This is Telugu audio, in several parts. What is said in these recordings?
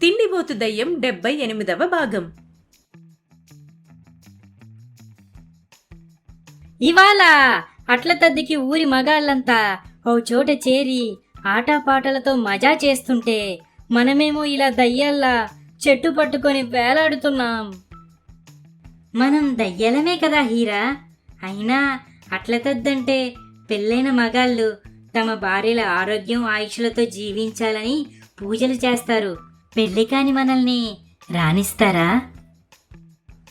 తిండిబోతు దయ్యం డెబ్బై ఎనిమిదవ భాగం. ఇవాళ అట్ల తద్దికి ఊరి మగాళ్ళంతా ఓ చోట చేరి ఆటపాటలతో మజా చేస్తుంటే మనమేమో ఇలా దయ్యాల్లా చెట్టు పట్టుకొని వేలాడుతున్నాం. మనం దయ్యాలమే కదా హీరా. అయినా అట్ల తద్దంటే పెళ్ళైన మగాళ్ళు తమ భార్యల ఆరోగ్యం ఆయుష్లతో జీవించాలని పూజలు చేస్తారు. పెళ్ళి కాని మనల్ని రాణిస్తారా?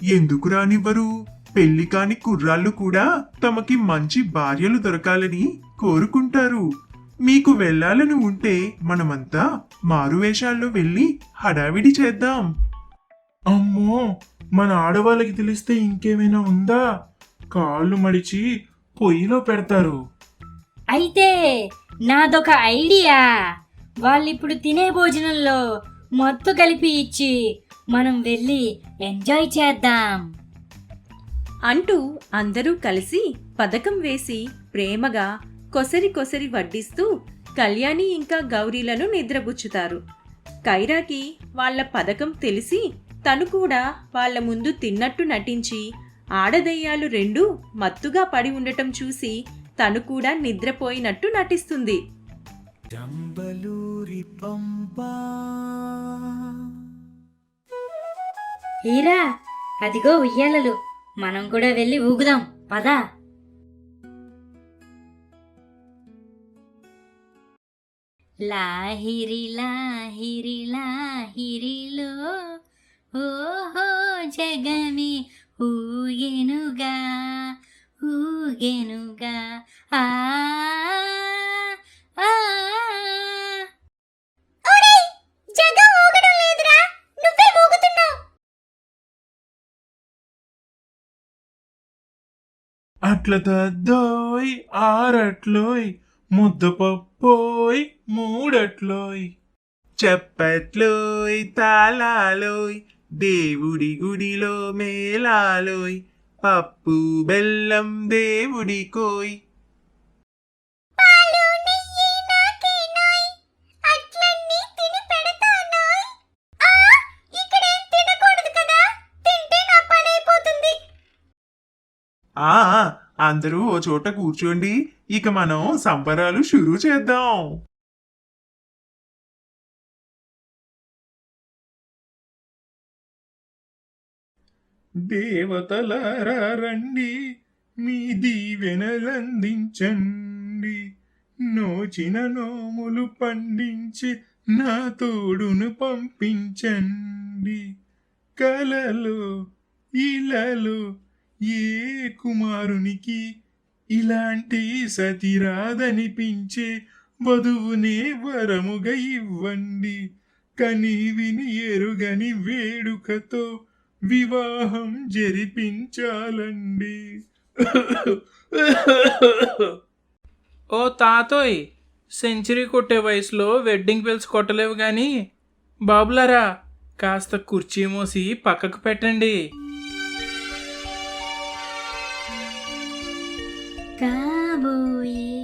ఎందుకు రానివ్వరు? పెళ్ళి కాని కుర్రాళ్ళు కూడా తమకి మంచి భార్యలు దొరకాలని కోరుకుంటారు. మీకు వెళ్ళాలని ఉంటే మనమంతా మారువేషాల్లో వెళ్ళి హడావిడి చేద్దాం. అమ్మో మన ఆడవాళ్ళకి తెలిస్తే ఇంకేమైనా ఉందా? కాళ్ళు మడిచి పొయ్యిలో పెడతారు. అయితే నాదొక ఐడియా. వాళ్ళిప్పుడు తినే భోజనంలో మత్తు కలిపి ఇచ్చి మనం వెళ్ళి ఎంజాయ్ చేద్దాం. అంటూ అందరూ కలిసి పథకం వేసి ప్రేమగా కొసరి కొసరి వడ్డిస్తూ కళ్యాణి ఇంకా గౌరీలను నిద్రపుచ్చుతారు. కైరాకి వాళ్ళ పథకం తెలిసి తను కూడా వాళ్ళ ముందు తిన్నట్టు నటించి ఆడదయ్యాలు రెండు మత్తుగా పడి ఉండటం చూసి తను కూడా నిద్రపోయినట్టు నటిస్తుంది. హీరా అదిగో ఉయ్యాలలు. మనం కూడా వెళ్ళి ఊగుదాం పదా. లాహిరి లాహిరి లాహిరిలో ఓహో జగమి ఊగెనుగా ఊగెనుగా. ఆ అట్ల తద్దోయ్ ఆరట్లోయ్ ముద్దపప్పోయ్ మూడట్లోయ్. చెప్పట్లోయ్ తాళాలోయ్ దేవుడి గుడిలో మేళాలోయ్ పప్పు బెల్లం దేవుడి కోయ్. ఆ అందరూ ఓ చోట కూర్చోండి. ఇక మనం సంబరాలు షురూ చేద్దాం. దేవతల రండి. మీ దీవెనలందించండి నోచిన నోములు పండించి నా తోడును పంపించండి. కలలు ఇలలు ఏ కుమారునికి ఇలాంటి సతిరాదనిపించే వధువునే వరముగా ఇవ్వండి. కని విని ఎరుగని వేడుకతో వివాహం జరిపించాలండి. ఓ తాతోయ్ సెంచరీ కొట్టే వయసులో వెడ్డింగ్ బెల్స్ కొట్టలేవు కానీ బాబులారా కాస్త కుర్చీ మోసి పక్కకు పెట్టండి. కాబోయే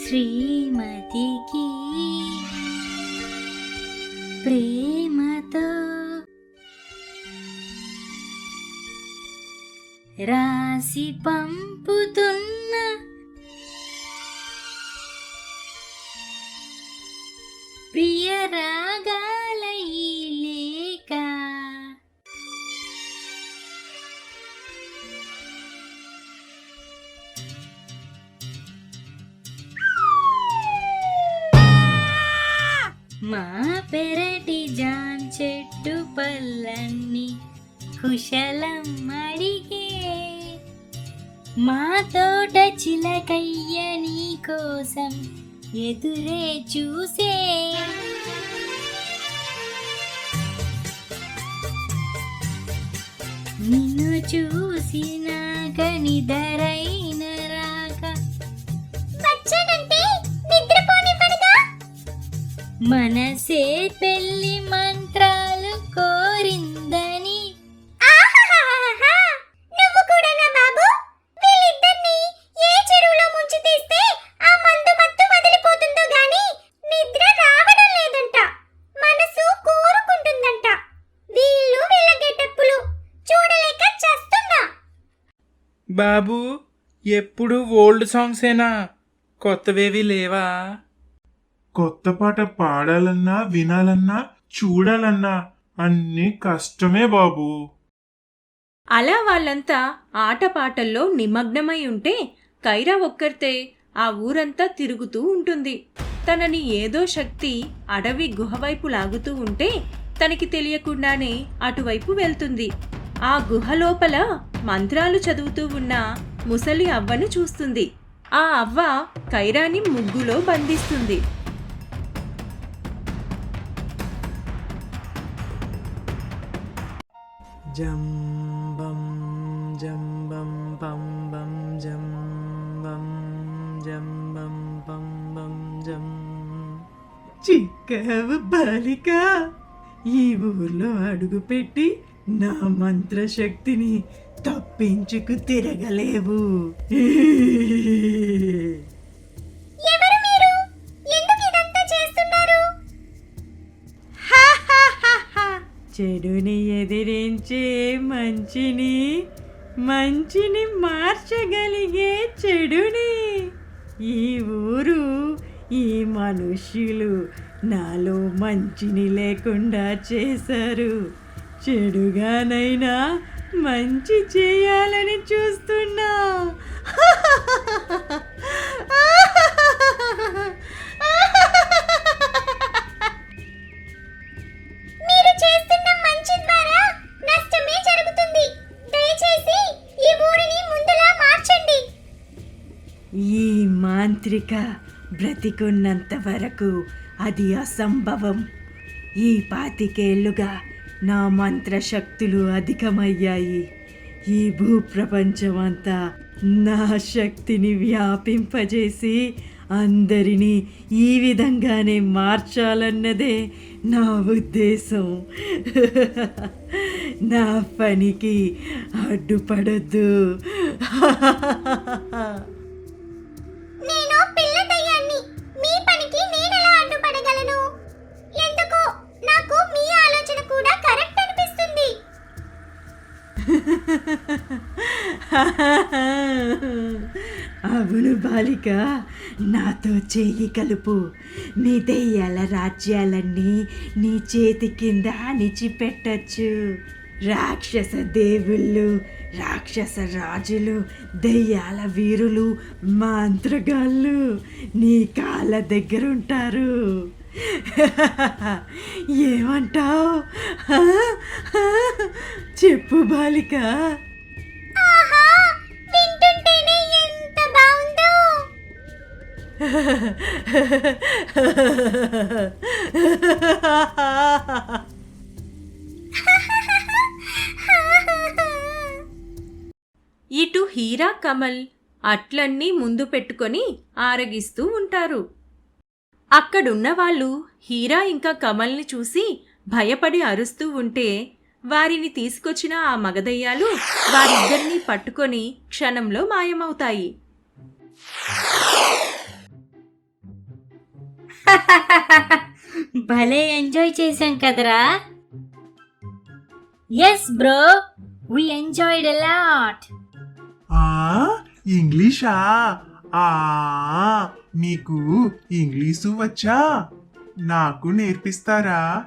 శ్రీమతికి ప్రేమతో రాసి పంపుతున్న ప్రియరాగ కుశలం అడిగే మా తోట చిలకయ్య నీ కోసం ఎదురే చూసే. నిన్ను చూసినాక నిదరైన రాక. వచ్చానంటే నిద్రపోనివ్వడుగా? మనసే పెళ్ళి మంత్రాలు ఎప్పుడు ఓల్డ్ సాంగ్సేనా కొత్తవేవి లేవా? కొత్త పాట పాడాలన్నా వినాలన్నా చూడాలన్నా అన్ని కష్టమే బాబు. అలా వాళ్ళంతా ఆటపాటల్లో నిమగ్నమై ఉంటే కైరా ఒక్కరితే ఆ ఊరంతా తిరుగుతూ ఉంటుంది. తనని ఏదో శక్తి అడవి గుహవైపు లాగుతూ ఉంటే తనకి తెలియకుండానే అటువైపు వెళ్తుంది. ఆ గుహ లోపల మంత్రాలు చదువుతూ ఉన్న ముసలి అవ్వను చూస్తుంది. ఆ అవ్వ కైరాని ముగ్గులో బంధిస్తుంది. జంబం జంబం పంబం బం జంబం బం జం బం చిక్కవు బాలిక ఈ ఊర్లో అడుగుపెట్టి నా మంత్రశక్తిని తప్పించుకు తిరగలేవు. చెడుని ఎదిరించే మంచిని మంచిని మార్చగలిగే చెడుని. ఈ ఊరు ఈ మనుష్యులు నాలో మంచిని లేకుండా చేశారు. చెడుగానైనా మంచి చేయాలని చూస్తున్నా. ఈ మాంత్రిక బ్రతికున్నంత వరకు అది అసంభవం. ఈ పాతికేళ్ళుగా నా మంత్రశక్తులు అధికమయ్యాయి. ఈ భూప్రపంచమంతా నా శక్తిని వ్యాపింపజేసి అందరినీ ఈ విధంగానే మార్చాలన్నదే నా ఉద్దేశం. నా పనికి అడ్డుపడద్దు. అవును బాలిక నాతో చేయి కలుపు. నీ దెయ్యాల రాజ్యాలన్నీ నీ చేతి కింద అణిచిపెట్టచ్చు రాక్షస దేవుళ్ళు రాక్షస రాజులు దెయ్యాల వీరులు మంత్రగాళ్ళు నీ కాళ్ళ దగ్గర ఉంటారు ఏమంటావు? చెప్పు బాలిక. ఇటు హీరా కమల్ అట్లన్నీ ముందు పెట్టుకొని ఆరగిస్తూ ఉంటారు. అక్కడున్న వాళ్ళు హీరా ఇంకా కమల్ని చూసి భయపడి అరుస్తూ ఉంటే వారిని తీసుకొచ్చిన ఆ మగదయ్యాలు వారిద్దరినీ పట్టుకొని క్షణంలో మాయమవుతాయి. భలే ఎంజాయ్ చేశాం కదరా. Yes bro we enjoyed lot ఆ? ఇంగ్లీషా? ఆ మీకు ఇంగ్లీషు వచ్చా? నాకు నేర్పిస్తారా?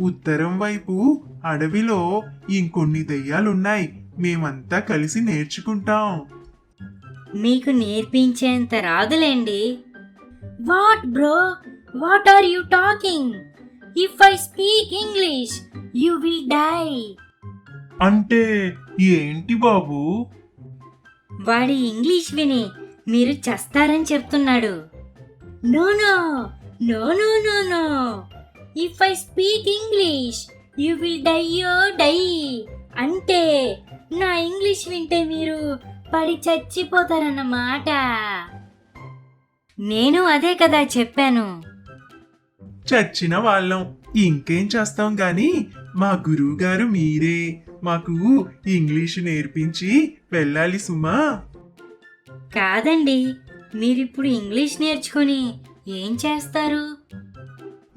ఉత్తరం వైపు అడవిలో ఇంకొన్ని దెయ్యాలున్నాయి. మేమంతా కలిసి నేర్చుకుంటాం. మీకు నేర్పించేంత రాదులేండి. What bro what are you talking if I speak English you will die అంటే ఏంటి బాబు? వాడి ఇంగ్లీష్ విని మీరు చస్తారని చెప్తున్నాడు. No no no no no no if I speak English you will die yo die అంటే నా ఇంగ్లీష్ వింటే మీరు పడి చచ్చిపోతారన్నమాట. నేను అదే కదా చెప్పాను. చచ్చిన వాళ్ళం. ఇంకేం చేస్తాం గాని? మా గురువు గారు మీరే. మాకు ఇంగ్లీషు నేర్పించి వెళ్ళాలి సుమా. కాదండి మీరిప్పుడు ఇంగ్లీష్ నేర్చుకుని ఏం చేస్తారు?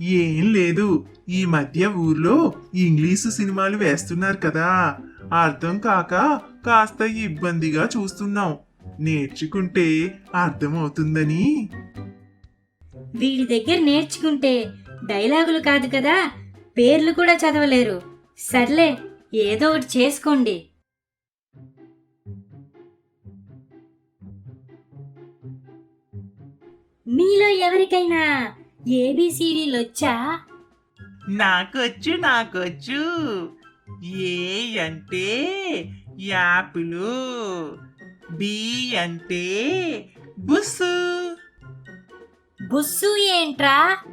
ఏం లేదు. ఈ మధ్య ఊర్లో ఇంగ్లీషు సినిమాలు వేస్తున్నారు కదా. అర్థం కాక కాస్త ఇబ్బందిగా చూస్తున్నాం. నేర్చుకుంటే అర్థమవుతుందని. వీడి దగ్గర నేర్చుకుంటే డైలాగులు కాదు కదా. పేర్లు కూడా చదవలేరు. సర్లే ఏదో ఒకటి చేసుకోండి. మీలో ఎవరికైనా ఏబిసిడీలు వచ్చా? నాకొచ్చు నాకొచ్చు. ఏ అంటే యాపిలు బి అంటే బుస్సు. బుస్సు ఏంట్రా?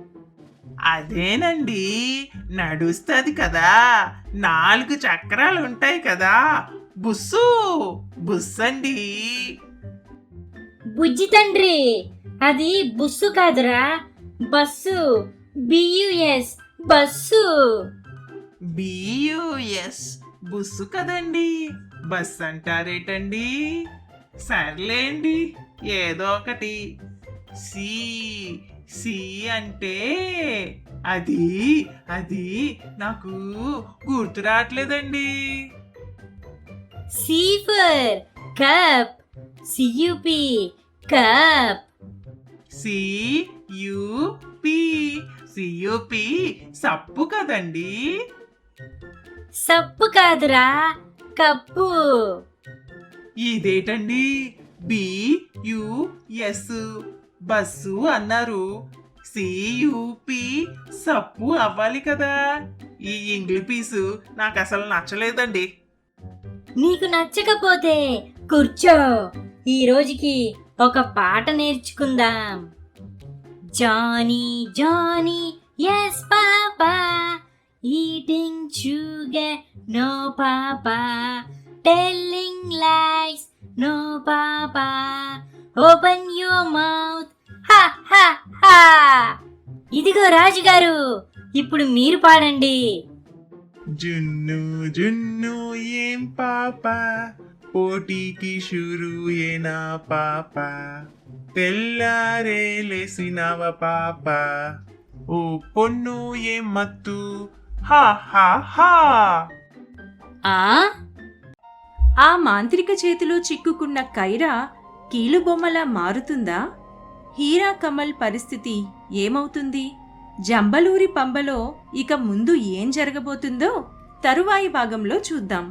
అదేనండి. నడుస్తుంది కదా. నాలుగు చక్రాలు ఉంటాయి కదా. బుస్సు బుస్సండి. బుజ్జి తండ్రి అది బుస్సు కాదురా. Bus B U S bus. B U S బుస్సు కదండి. బస్ అంటారేటండి సర్లేండి ఏదో ఒకటి. సి సి అంటే అది అది నాకు గుర్తు రావట్లేదండి. C for cup C U P cup. C P C U P సప్పు కదండి. సప్పు కాదురా cup. ఇదేటండి? B U S. Bus అన్నారు. సియుపి సప్పు అవ్వాలి కదా. ఈ ఇంగ్లీష్ పీసు నాకు అసలు నచ్చలేదండి. నీకు నచ్చకపోతే కూర్చో. ఈ రోజుకి ఒక పాట నేర్చుకుందాం. Johnny Johnny yes papa. Eating sugar no papa. Telling lies no papa. Open your mouth ఇదిగో రాజుగారు ఇప్పుడు మీరు పాడండి. జున్ను జున్ను ఏం పాప? పోటీకి షురు ఏనా పాప? తెల్లారే లేసినవ పాప? ఓ పొన్ను ఏం మత్తు? హా హా హా! ఆ? ఆ మాంత్రిక చేతిలో చిక్కుకున్న కైరా కీలుబొమ్మలా మారుతుందా? హీరా కమల్ పరిస్థితి ఏమవుతుంది? జంబలూరి పంబలో ఇక ముందు ఏం జరగబోతుందో తరువాయి భాగంలో చూద్దాం.